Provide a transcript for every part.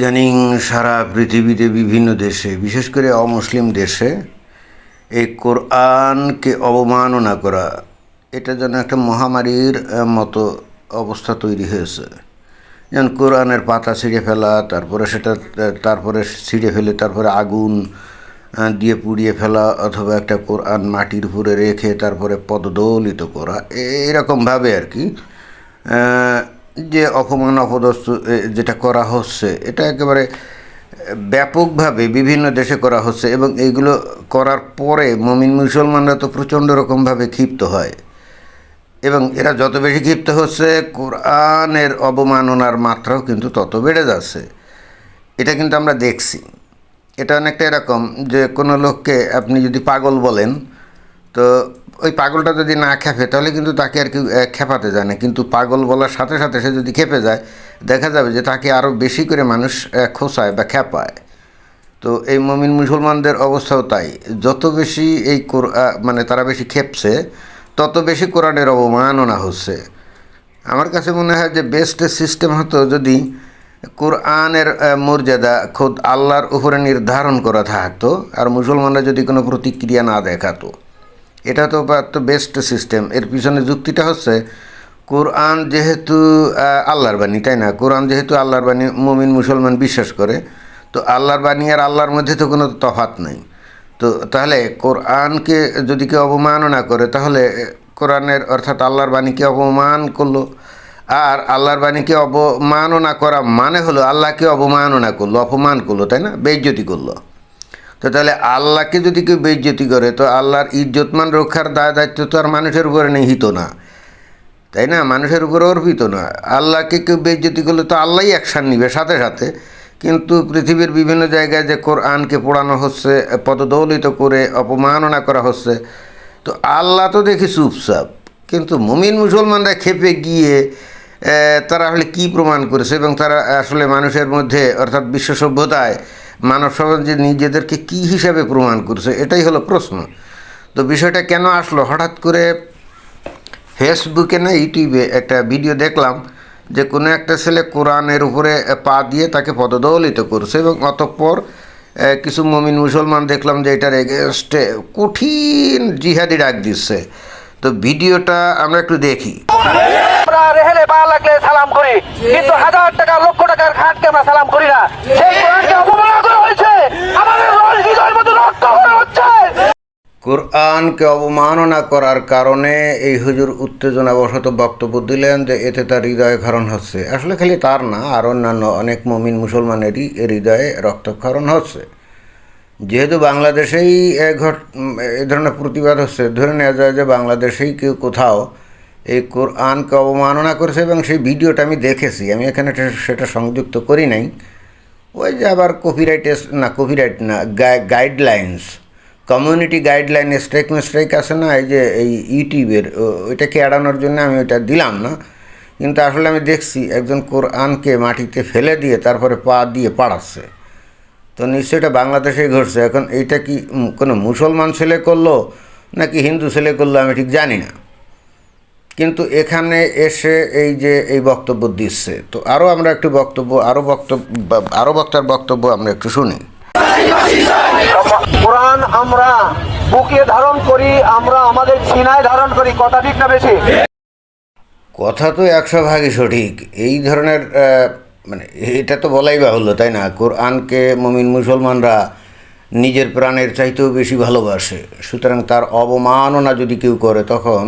ইদানিং সারা পৃথিবীতে বিভিন্ন দেশে, বিশেষ করে অমুসলিম দেশে, এই কোরআনকে অবমাননা করা, এটা যেন একটা মহামারীর মতো অবস্থা তৈরি হয়েছে। যেমন কোরআনের পাতা ছিঁড়ে ফেলা, তারপরে সেটা, তারপরে ছিঁড়ে ফেলে, তারপরে আগুন দিয়ে পুড়িয়ে ফেলা, অথবা একটা কোরআন মাটির উপরে রেখে তারপরে পদদলিত করা এরকমভাবে আর কি। যে অপমান, অপদস্থ যেটা করা হচ্ছে, এটা একেবারে ব্যাপকভাবে বিভিন্ন দেশে করা হচ্ছে এবং এইগুলো করার পরে মমিন মুসলমানরা তো প্রচণ্ড রকমভাবে ক্ষিপ্ত হয়। এবং এরা যত বেশি ক্ষিপ্ত হচ্ছে, কোরআনের অবমাননার মাত্রাও কিন্তু তত বেড়ে যাচ্ছে। এটা কিন্তু আমরা দেখছি। এটা অনেকটা এরকম যে কোনো লোককে আপনি যদি পাগল বলেন, তো ওই পাগলটা যদি না খেপে, তাহলে কিন্তু তাকে আর কি খেপাতে যায় না। কিন্তু পাগল বলার সাথে সাথে সে যদি খেপে যায়, দেখা যাবে যে তাকে আরও বেশি করে মানুষ খোঁচায় বা খেপায়। তো এই মমিন মুসলমানদের অবস্থাও তাই। যত বেশি এই মানে তারা বেশি খেপছে, তত বেশি কোরআনের অবমাননা হচ্ছে। আমার কাছে মনে হয় যে বেস্ট সিস্টেম হতো যদি কোরআনের মর্যাদা খোদ আল্লাহর উপরে নির্ধারণ করা থাকতো, আর মুসলমানরা যদি কোনো প্রতিক্রিয়া না দেখাতো। এটা তো বেস্ট সিস্টেম এর পিছনে যুক্তিটা হচ্ছে, কোরআন যেহেতু আল্লাহর বাণী, তাই না? কোরআন যেহেতু আল্লাহর বাণী, মুমিন, মুসলমান বিশ্বাস করে, তো আল্লাহর বাণী আর আল্লাহর মধ্যে তো কোনো তফাৎ নেই। তো তাহলে কোরআনকে যদি কেউ অবমাননা করে, তাহলে কোরআনের অর্থাৎ আল্লাহর বাণীকে অপমান করল। আর আল্লাহর বাণীকে অবমাননা করা মানে হলো আল্লাহকে অবমাননা করল, অপমান করল, তাই না? বেইজ্জতি করল। তো তাহলে আল্লাহকে যদি কেউ বেইজ্জতি করে, তো আল্লাহর ইজ্জতমান রক্ষার দায় দায়িত্ব তো আর মানুষের উপরে নিহিত না। তাই না? মানুষের উপরে অর্পিত না। আল্লাহকে কেউ বেইজ্জতি করলে তো আল্লাহই অ্যাকশান নিবে সাথে সাথে। কিন্তু পৃথিবীর বিভিন্ন জায়গায় যে কোরআনকে পোড়ানো হচ্ছে, পদদৌলিত করে, অপমাননা করা হচ্ছে, তো আল্লাহ তো দেখি চুপচাপ। কিন্তু মুমিন মুসলমানরা খেপে গিয়ে তারা আসলে কী প্রমাণ করেছে? এবং তারা আসলে মানুষের মধ্যে অর্থাৎ বিশ্ব সভ্যতায় মানব সমাজে নিজেদেরকে কী হিসাবে প্রমাণ করছে? এটাই হলো প্রশ্ন। তো বিষয়টা কেন আসলো? হঠাৎ করে ফেসবুকে না ইউটিউবে একটা ভিডিও দেখলাম যে কোনো একটা ছেলে কোরআনের উপরে পা দিয়ে তাকে পদদলিত করছে এবং অতঃপর কিছু মমিন মুসলমান দেখলাম যে এটার এগেনস্টে কঠিন জিহাদি ডাক দিচ্ছে। তো ভিডিওটা আমরা একটু দেখি। সালাম করি, কিন্তু হাজার টাকা, লক্ষ টাকার খাটকে আমরা সালাম করি না। সেই কোরআনকে অবমাননা করা হয়েছে আমাদের রোজ হৃদয়ের মতো রক্ত করা হচ্ছে কোরআনকে অবমাননা করার কারণে এই হুজুর উত্তেজনাবশত বক্তব্য দিলেন যে এতে তার হৃদয় ক্ষরণ হচ্ছে। আসলে খালি তার না, আর অন্যান্য অনেক মমিন মুসলমানেরই এ হৃদয়ে রক্তক্ষরণ হচ্ছে। যেহেতু বাংলাদেশেই এ ঘট, এ ধরনের প্রতিবাদ হচ্ছে, ধরে নেওয়া যায় যে বাংলাদেশেই কেউ কোথাও এই কোরআনকে অবমাননা করেছে এবং সেই ভিডিওটা আমি দেখেছি। আমি এখানে সেটা সংযুক্ত করি নাই। ওই যে আবার কপিরাইট না কপিরাইট না গাইডলাইন্স কমিউনিটি গাইডলাইন স্ট্রাইক মিস্ট্রাইক আছে না, এই যে, এই ইউটিউবের ওইটাকে এড়ানোর জন্য আমি ওইটা দিলাম না। কিন্তু আসলে আমি দেখছি একজন কোরআনকে মাটিতে ফেলে দিয়ে তারপরে পা দিয়ে পাড়াচ্ছে। তো নিশ্চয়ই এটা বাংলাদেশেই ঘটছে। এখন এইটা কি কোনো মুসলমান ছেলে করল নাকি হিন্দু ছেলে করল আমি ঠিক জানি না। কিন্তু এখানে এসে এই যে, এই বক্তব্য দিচ্ছে। তো আরও আমরা একটু বক্তব্য, আরও বক্তব্য, আরও বক্তার বক্তব্য আমরা একটু শুনি। কোরআন আমরা বুকে ধারণ করি, আমরা আমাদের সিনায় ধারণ করি। কথা ঠিক না বেশি? কথা তো একশো ভাগই সঠিক। এই ধরনের মানে এটা তো বলাই বাহুল্য, তাই না? কোরআনকে মমিন মুসলমানরা নিজের প্রাণের চাইতেও বেশি ভালোবাসে। সুতরাং তার অবমাননা যদি কেউ করে, তখন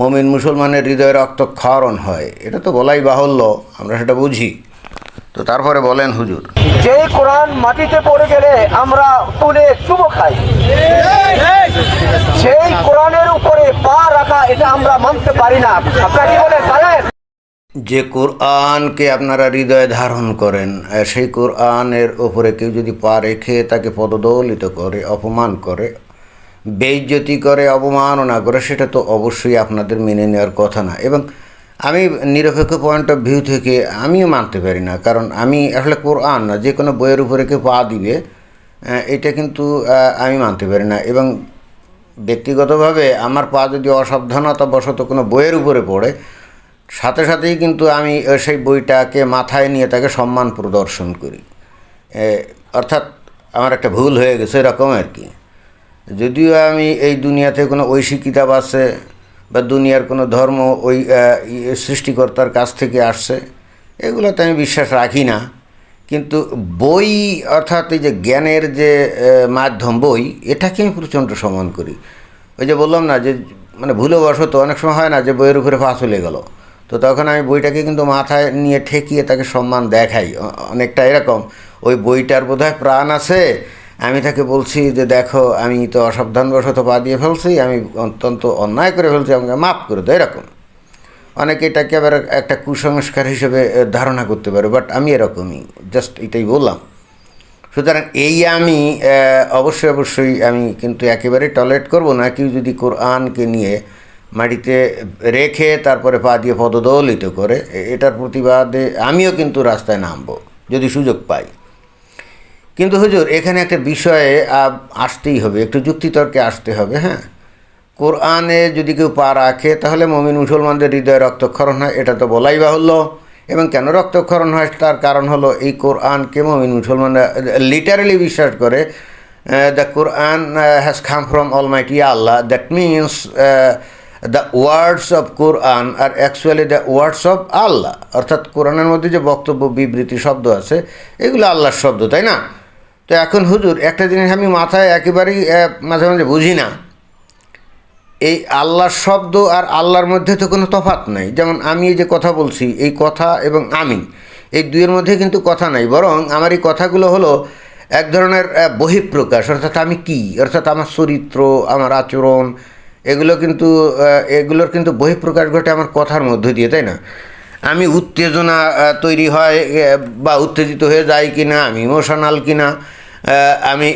মমিন মুসলমানের হৃদয়ে রক্তক্ষরণ হয়। এটা তো বলাই বাহুল্য, আমরা সেটা বুঝি। তো তারপরে বলেন হুজুর। যে কোরআন মাটিতে পড়ে গেলে আমরা তুলে চুমো খাই। সেই কোরআনের উপরে পা রাখা এটা আমরা মানতে পারি না। আপনারা কি বলেন পারেন? যে কোরআনকে আপনারা হৃদয়ে ধারণ করেন সেই কোরআনের ওপরে কেউ যদি পা রেখে তাকে পদদলিত করে অপমান করে বেইজ্জতি করে অবমাননা করে সেটা তো অবশ্যই আপনাদের মেনে নেওয়ার কথা না। এবং আমি নিরপেক্ষ পয়েন্ট অফ ভিউ থেকে আমিও মানতে পারি না। কারণ আমি আসলে কোরআন না, যে কোনো বইয়ের উপরে কেউ পা দিবে এটা কিন্তু আমি মানতে পারি না। এবং ব্যক্তিগতভাবে আমার পা যদি অসাবধানতা বশত কোনো বইয়ের উপরে পড়ে, সাথে সাথেই কিন্তু আমি সেই বইটাকে মাথায় নিয়ে তাকে সম্মান প্রদর্শন করি। অর্থাৎ আমার একটা ভুল হয়ে গেছে, এরকম আর কি। যদিও আমি এই দুনিয়াতে কোনো ঐশী কিতাব আছে বা দুনিয়ার কোনো ধর্ম ওই ইয়ে সৃষ্টিকর্তার কাছ থেকে আসছে এগুলোতে আমি বিশ্বাস রাখি না। কিন্তু বই অর্থাৎ এই যে জ্ঞানের যে মাধ্যম বই, এটাকে আমি প্রচণ্ড সম্মান করি। ওই যে বললাম না যে মানে ভুলবশত অনেক সময় হয় না যে বইয়ের উপরে পা চলে গেল। তো তখন আমি বইটাকে কিন্তু মাথায় নিয়ে ঠেকিয়ে তাকে সম্মান দেখাই। অনেকটা এরকম। ওই বইটার বোধহয় প্রাণ আছে আমি তাকে বলছি যে দেখো, আমি তো অসাবধানবশত পা দিয়ে ফেলছি, আমি অত্যন্ত অন্যায় করে ফেলছি, আমাকে মাফ করে দাও, এরকম। অনেকে এটাকে আবার একটা কুসংস্কার হিসেবে ধারণা করতে পারে বাট আমি এরকমই জাস্ট এটাই বললাম। সুতরাং এই আমি অবশ্যই অবশ্যই আমি কিন্তু একেবারে টয়লেট করব না, কেউ যদি কোরআনকে নিয়ে মাটিতে রেখে তারপরে পা দিয়ে পদদলিত করে এটার প্রতিবাদে আমিও কিন্তু রাস্তায় নামবো, যদি সুযোগ পাই। কিন্তু হুজুর, এখানে একটা বিষয়ে আসতেই হবে, একটু যুক্তিতর্কে আসতে হবে হ্যাঁ? কোরআনে যদি কেউ পা রাখে, তাহলে মমিন মুসলমানদের হৃদয়ে রক্তক্ষরণ হয়, এটা তো বলাই বাহুল্য। এবং কেন রক্তক্ষরণ হয়, তার কারণ হলো এই কোরআনকে মমিন মুসলমানরা লিটারালি বিশ্বাস করে the Quran has come from almighty Allah that means the words of Quran R actually the words of Allah অর্থাৎ কোরআনের মধ্যে যে বক্তব্য, বিবৃতি, শব্দ আছে, এগুলো আল্লাহর শব্দ, তাই না? তো এখন হুজুর, একটা জিনিস আমি মাথায় একেবারেই মাঝে মাঝে বুঝি না। এই আল্লাহর শব্দ আর আল্লাহর মধ্যে তো কোনো তফাৎ নাই। যেমন আমি এই যে কথা বলছি, এই কথা এবং আমি, এই দুইয়ের মধ্যে কিন্তু কথা নাই। বরং আমার এই কথাগুলো হলো এক ধরনের বহিঃপ্রকাশ। অর্থাৎ আমি কি? অর্থাৎ আমার চরিত্র, আমার আচরণ, এগুলো কিন্তু এগুলোর কিন্তু বহিঃপ্রকাশ ঘটে আমার কথার মধ্য দিয়ে, তাই না? আমি উত্তেজনা তৈরি হয় বা উত্তেজিত হয়ে যাই কি না আমি ইমোশনাল কি না আমি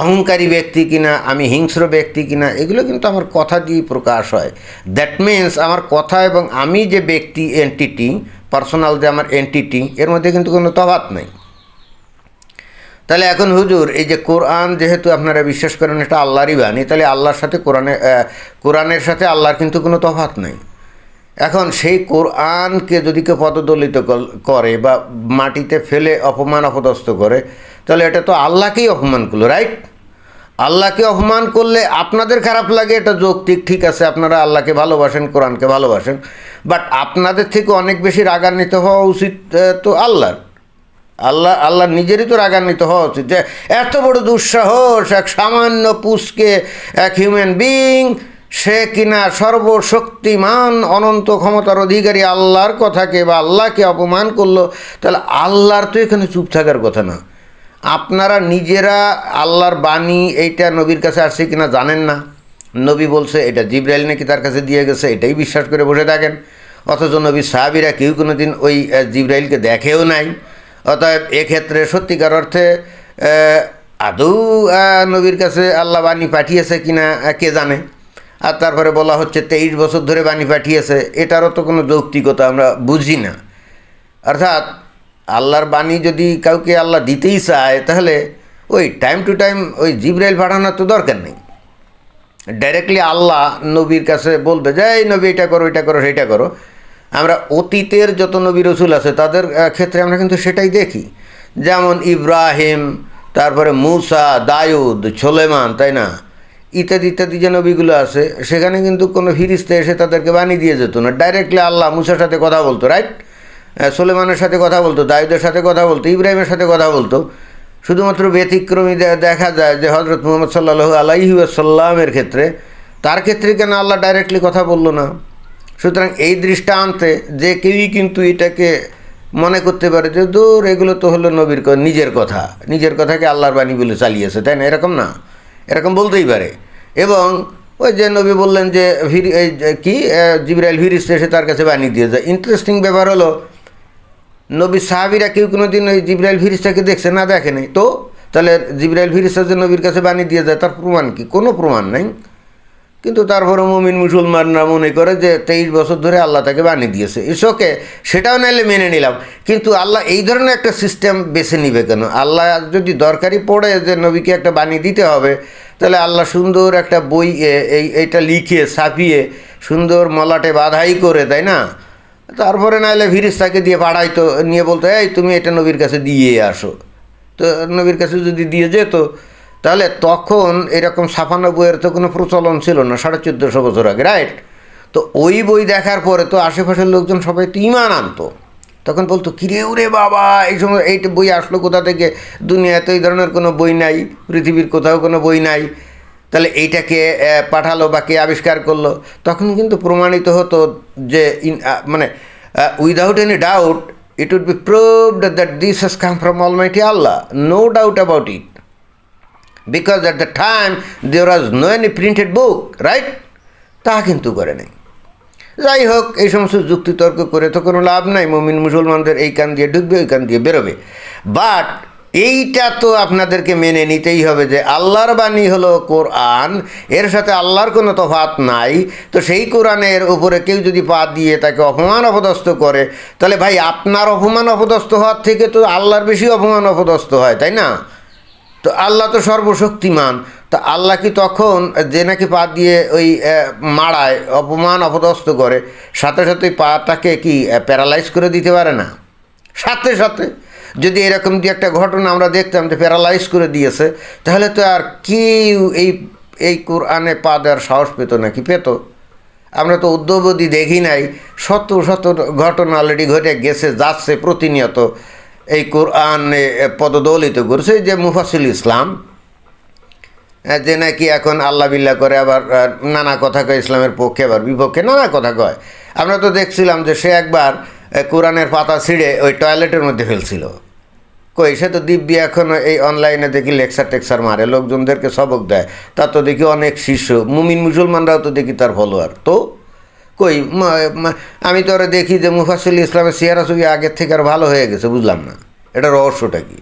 অহংকারী ব্যক্তি কিনা, আমি হিংস্র ব্যক্তি কিনা, এগুলো কিন্তু আমার কথা দিয়ে প্রকাশ হয়। দ্যাট মিন্স আমার কথা এবং আমি যে ব্যক্তি এন্টিটি পার্সোনাল যে আমার এন্টিটি এর মধ্যে কিন্তু কোনো তফাৎ নেই। তাহলে এখন হুজুর, এই যে কোরআন যেহেতু আপনারা বিশ্বাস করেন এটা আল্লাহরই বাণী, তাহলে আল্লাহর সাথে কোরআনে কোরআনের সাথে আল্লাহর কিন্তু কোনো তফাৎ নেই। এখন সেই কোরআনকে যদি কেউ পদদলিত করে বা মাটিতে ফেলে অপমান, অপদস্থ করে, তাহলে এটা তো আল্লাহকেই অপমান করল রাইট আল্লাহকে অপমান করলে আপনাদের খারাপ লাগে, এটা যৌক্তিক, ঠিক আছে, আপনারা আল্লাহকে ভালোবাসেন, কোরআনকে ভালোবাসেন বাট আপনাদের থেকে অনেক বেশি রাগান্বিত হওয়া উচিত তো আল্লাহর। আল্লাহ আল্লাহ নিজেরই তো রাগান্বিত হওয়া উচিত যে, এত বড় দুঃসাহস, এক সামান্য পুষকে এক হিউম্যান বিং সে কিনা সর্বশক্তিমান অনন্ত ক্ষমতার অধিকারী আল্লাহর কথাকে বা আল্লাহকে অপমান করল, তাহলে আল্লাহর তো এখানে চুপ থাকার কথা না। আপনারা নিজেরা আল্লাহর বাণী এইটা নবীর কাছে আসছে কিনা জানেন না। নবী বলছে, এটা জিব্রাইল নাকি তার কাছে দিয়ে গেছে? এটাই বিশ্বাস করে বসে থাকেন। অথচ নবী সাহাবিরা কেউ কোনো দিন ওই জিব্রাইলকে দেখেও নাই। অতএব এক্ষেত্রে সত্যিকার অর্থে আদৌ নবীর কাছে আল্লাহ বাণী পাঠিয়েছে কিনা কে জানে? আর তারপরে বলা হচ্ছে তেইশ বছর ধরে বাণী পাঠিয়েছে। এটারও তো কোনো যৌক্তিকতা আমরা বুঝি না। অর্থাৎ আল্লাহর বাণী যদি কাউকে আল্লাহ দিতেই চায়, তাহলে ওই টাইম টু টাইম ওই জিব্রাইল পাঠানোর তো দরকার নেই। ডাইরেক্টলি আল্লাহ নবীর কাছে বলবে যে, এই নবী, এটা করো এটা করো, সেটা করো। আমরা অতীতের যত নবী রসুল আছে, তাদের ক্ষেত্রে আমরা কিন্তু সেটাই দেখি। যেমন ইব্রাহিম, তারপরে মুসা দায়ুদ সোলেমান, তাই না? ইত্যাদি ইত্যাদি যে নবীগুলো আছে, সেখানে কিন্তু কোনো ফিরিস্তে এসে তাদেরকে বানিয়ে দিয়ে যেত না। ডাইরেক্টলি আল্লাহ মুসার সাথে কথা বলতো রাইট সোলেমানের সাথে কথা বলতো দায়ুদের সাথে কথা বলতো, ইব্রাহিমের সাথে কথা বলতো। শুধুমাত্র ব্যতিক্রমী দেখা যায় যে হজরত মোহাম্মদ সাল্লাহ আলাইহি সাল্লামের ক্ষেত্রে, তার ক্ষেত্রে কেন আল্লাহ ডাইরেক্টলি কথা বলল না? সুতরাং এই দৃষ্টান্তে যে কেউই কিন্তু এটাকে মনে করতে পারে যে, দূর, এগুলো তো হলো নবীর নিজের কথা। নিজের কথাকে আল্লাহর বাণী বলে চালিয়েছে। তাই না? এরকম না। এরকম বলতেই পারে। এবং ওই যে নবী বললেন যে ভিরি কি জিবরাইল ফিরিস্তে এসে তার কাছে বানিয়ে দিয়ে যায়। ইন্টারেস্টিং ব্যাপার হলো, নবী সাহাবিরা কেউ কোনো দিন ওই জিবরাইল ভিরিসটাকে দেখছে না দেখেনি তো তাহলে জিবরাইল ভিরিসটা যে নবীর কাছে বানিয়ে দিয়ে যায়, তার প্রমাণ কি? কোনো প্রমাণ নাই। কিন্তু তারপরে মুমিন মুসলমানরা মনে করে যে তেইশ বছর ধরে আল্লাহ তাকে বানিয়ে দিয়েছে। ইসোকে সেটাও নাইলে মেনে নিলাম। কিন্তু আল্লাহ এই ধরনের একটা সিস্টেম বেছে নিবে কেন? আল্লাহ যদি দরকারি পড়ে যে নবীকে একটা বানিয়ে দিতে হবে, তাহলে আল্লাহ সুন্দর একটা বই এই, এইটা লিখে, ছাপিয়ে সুন্দর মলাটে বাধাই করে, তাই না? তারপরে নাহলে ফিরিস্তাকে দিয়ে পাঠাইতো, নিয়ে বলতো, এই তুমি এটা নবীর কাছে দিয়ে আসো। তো নবীর কাছে যদি দিয়ে যেত তাহলে তখন এরকম ছাপানো বইয়ের তো কোনো প্রচলন ছিল না, সাড়ে চোদ্দোশো বছর আগে রাইট তো ওই বই দেখার পরে তো আশেপাশের লোকজন সবাই তো ইমান আনতো। তখন বলতো, কিরে ওরে বাবা, এই সময় এইটা বই আসলো কোথা থেকে? দুনিয়াতে এই ধরনের কোনো বই নাই, পৃথিবীর কোথাও কোনো বই নাই। তাহলে এইটাকে পাঠালো বা কে আবিষ্কার করল? তখন কিন্তু প্রমাণিত হতো যে ইন মানে without any doubt it would be proved that this has come from almighty Allah no doubt about it because at the time there was no any printed book right তা কিন্তু করে নাই। যাই হোক, এই সমস্ত যুক্তিতর্ক করে তো কোনো লাভ নাই, মমিন মুসলমানদের এই কান দিয়ে ঢুকবে, ওই কান দিয়ে বেরোবে। বাট এইটা তো আপনাদেরকে মেনে নিতেই হবে যে আল্লাহর বাণী হলো কোরআন, এর সাথে আল্লাহর কোনো তফাত নাই। তো সেই কোরআনের উপরে কেউ যদি পা দিয়ে তাকে অপমান অপদস্থ করে, তাহলে ভাই আপনার অপমান অপদস্থ হওয়ার থেকে তো আল্লাহর বেশি অপমান অপদস্থ হয়, তাই না? তো আল্লাহ তো সর্বশক্তিমান। তা আল্লাহ কি তখন, যে নাকি পা দিয়ে ওই মাড়ায়, অপমান, অপদস্থ করে, সাথে সাথে পাটাকে কি প্যারালাইজ করে দিতে পারে না? সাথে সাথে। যদি এরকম দিয়ে একটা ঘটনা আমরা দেখতাম যে প্যারালাইজ করে দিয়েছে, তাহলে তো আর কেউ এই এই কোরআনে পা দেওয়ার সাহস পেত নাকি পেত? আমরা তো উদ্যোগতি দেখি নাই, শত শত ঘটনা অলরেডি ঘটে গেছে, যাচ্ছে প্রতিনিয়ত। এই কোরআন পদদলিত করছে যে মুফাসিল ইসলাম যে নাকি এখন আল্লাহ বিল্লাহ করে, আবার নানা কথা কয় ইসলামের পক্ষে, আবার বিপক্ষে নানা কথা কয়। আমরা তো দেখছিলাম যে সে একবার কোরআনের পাতা ছিঁড়ে ওই টয়লেটের মধ্যে ফেলছিল। কই, সে তো দিব্যি এখন এই অনলাইনে দেখি লেকচার টেকচার মারে, লোকজনদেরকে সবক দেয়। তা তো দেখি অনেক শিষ্য, মুমিন মুসলমানরাও তো দেখি তার ফলোয়ার। তো কই আমি তো ওরা দেখি যে মুফাসিল ইসলামের চেহারা ছবি আগের থেকে আর ভালো হয়ে গেছে, বুঝলাম না। এটা রহস্যটা কি?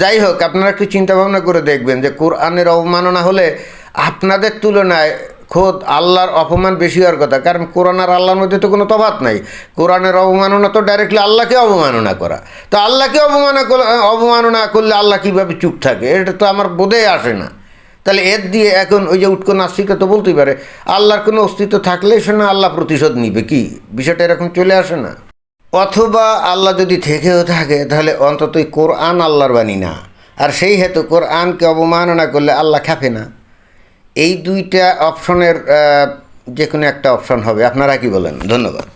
যাই হোক, আপনারা একটু চিন্তা ভাবনা করে দেখবেন যে কোরআনের অবমাননা হলে আপনাদের তুলনায় খোদ আল্লাহর অপমান বেশি হওয়ার কথা, কারণ কোরআন আর আল্লাহর মধ্যে তো কোনো তফাৎ নাই। কোরআনের অবমাননা তো ডাইরেক্টলি আল্লাহকে অবমাননা করা। তো আল্লাহকে অবমাননা অবমাননা করলে আল্লাহ কীভাবে চুপ থাকে? এটা তো আমার বোধেই আসে না। তাহলে এর দিয়ে এখন ওই যে উৎকো নাস্তিকরা তো বলতেই পারে, আল্লাহর কোনো অস্তিত্ব থাকলে সে না আল্লাহ প্রতিশোধ নিবে কি? বিষয়টা এরকম চলে আসে না। অথবা আল্লাহ যদি থেকেও থাকে, তাহলে অন্তত কোরআন আল্লাহর বাণী না। আর সেই হেতু কোরআনকে অবমাননা করলে আল্লাহ খাপে না। এই দুইটা অপশনের যে কোনো একটা অপশন হবে। আপনারা কি বলেন? ধন্যবাদ।